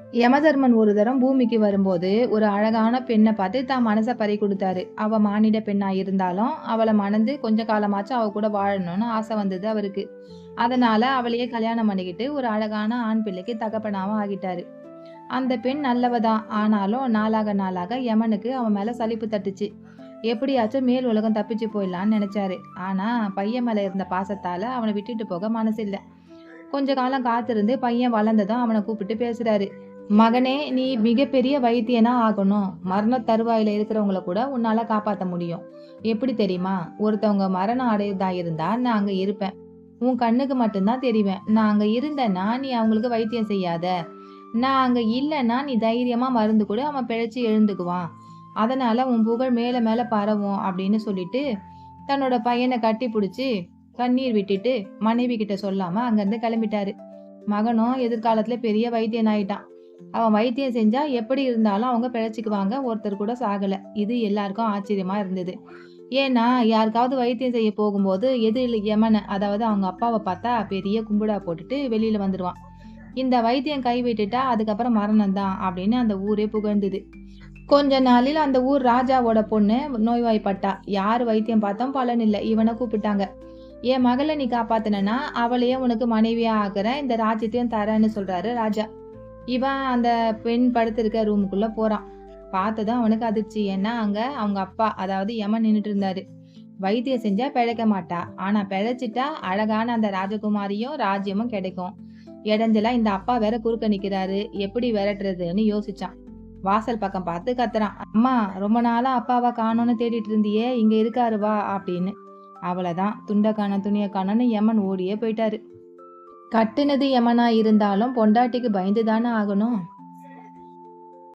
யமதர்மன் ஒரு தரம் பூமிக்கு வரும்போது ஒரு அழகான பெண்ணை பார்த்து தான் மனசை பறி கொடுத்தாரு. அவ மானிட பெண்ணா இருந்தாலும் அவளை மணந்து கொஞ்ச காலமாச்சும் அவ கூட வாழணும்னு ஆசை வந்தது அவருக்கு. அதனால அவளையே கல்யாணம் பண்ணிக்கிட்டு ஒரு அழகான ஆண் பிள்ளைக்கு தகப்பனாவும் ஆகிட்டாரு. அந்த பெண் நல்லவதான் ஆனாலும் நாளாக நாளாக யமனுக்கு அவன் மேல சலிப்பு தட்டுச்சு. எப்படியாச்சும் மேல் உலகம் தப்பிச்சு போயிடலான்னு நினைச்சாரு. ஆனா பையன் மேல இருந்த பாசத்தால அவனை விட்டுட்டு போக மனசு இல்லை கொஞ்ச காலம் காத்திருந்து பையன் வளர்ந்ததும் அவனை கூப்பிட்டு பேசுறாரு. மகனே நீ மிகப்பெரிய வைத்தியனா ஆகணும். மரண தருவாயில இருக்கிறவங்கள கூட உன்னால காப்பாற்ற முடியும். எப்படி தெரியுமா? ஒருத்தவங்க மரணம் அடையதா இருந்தா நான் அங்க இருப்பேன். உன் கண்ணுக்கு மட்டும்தான் தெரிவேன். நான் அங்க இருந்தேன்னா நீ அவங்களுக்கு வைத்தியம் செய்யாத. நான் அங்க இல்லைன்னா நீ தைரியமா மருந்து கூட அவன் பிழைச்சி எழுந்துக்குவான். அதனால உன் புகழ் மேல மேல பரவும் அப்படின்னு சொல்லிட்டு தன்னோட பையனை கட்டி பிடிச்சி கண்ணீர் விட்டுட்டு மனைவி கிட்ட சொல்லாம அங்கிருந்து கிளம்பிட்டாரு. மகனும் எதிர்காலத்துல பெரிய வைத்தியன் ஆயிட்டான் அவன் வைத்தியம் செஞ்சா எப்படி இருந்தாலும் அவங்க பிழைச்சிக்குவாங்க. ஒருத்தர் கூட சாகல. இது எல்லாருக்கும் ஆச்சரியமா இருந்தது. ஏன்னா யாருக்காவது வைத்தியம் செய்ய போகும்போது எதிரில் யமனை அதாவது அவங்க அப்பாவை பார்த்தா பெரிய கும்பிடா போட்டுட்டு வெளியில வந்துடுவான் இந்த வைத்தியம் கைவிட்டுட்டா அதுக்கப்புறம் மரணம் தான் அப்படின்னு அந்த ஊரே புகழ்ந்தது. கொஞ்ச நாளில் அந்த ஊர் ராஜாவோட பொண்ணு நோய்வாய்ப்பட்டா. யார் வைத்தியம் பார்த்தோம் பலன் இல்லை. இவனை கூப்பிட்டாங்க. என் மகளை நீ காப்பாத்தினா அவளையே உனக்கு மனைவியா ஆகிற இந்த ராஜ்யத்தையும் தரேன்னு சொல்றாரு ராஜா. இவன் அந்த பெண் படுத்திருக்க ரூமுக்குள்ள போறான். பார்த்ததும் அவனுக்கு அதிர்ச்சி. ஏன்னா அங்க அவங்க அப்பா அதாவது யமன் நின்னுட்டு இருந்தாரு. வைத்தியம் செஞ்சா பிழைக்க மாட்டா. ஆனா பிழைச்சிட்டா அழகான அந்த ராஜகுமாரியும் ராஜ்யமும் கிடைக்கும். இடைஞ்சலா இந்த அப்பா வேற குறுக்க நிக்கிறாரு. எப்படி விரட்டுறதுன்னு யோசிச்சான். வாசல் பக்கம் பார்த்து கத்துறான். அம்மா ரொம்ப நாளா அப்பாவை காணோன்னு தேடிட்டு இருந்தியே. இங்க இருக்காரு வா அப்படின்னு. அவ்வளவுதான். துண்டை காண துணியை காணோன்னு யமன் ஓடியே போயிட்டாரு. கட்டுனது யமனா இருந்தாலும் பொண்டாட்டிக்கு பயந்து தானே ஆகணும்?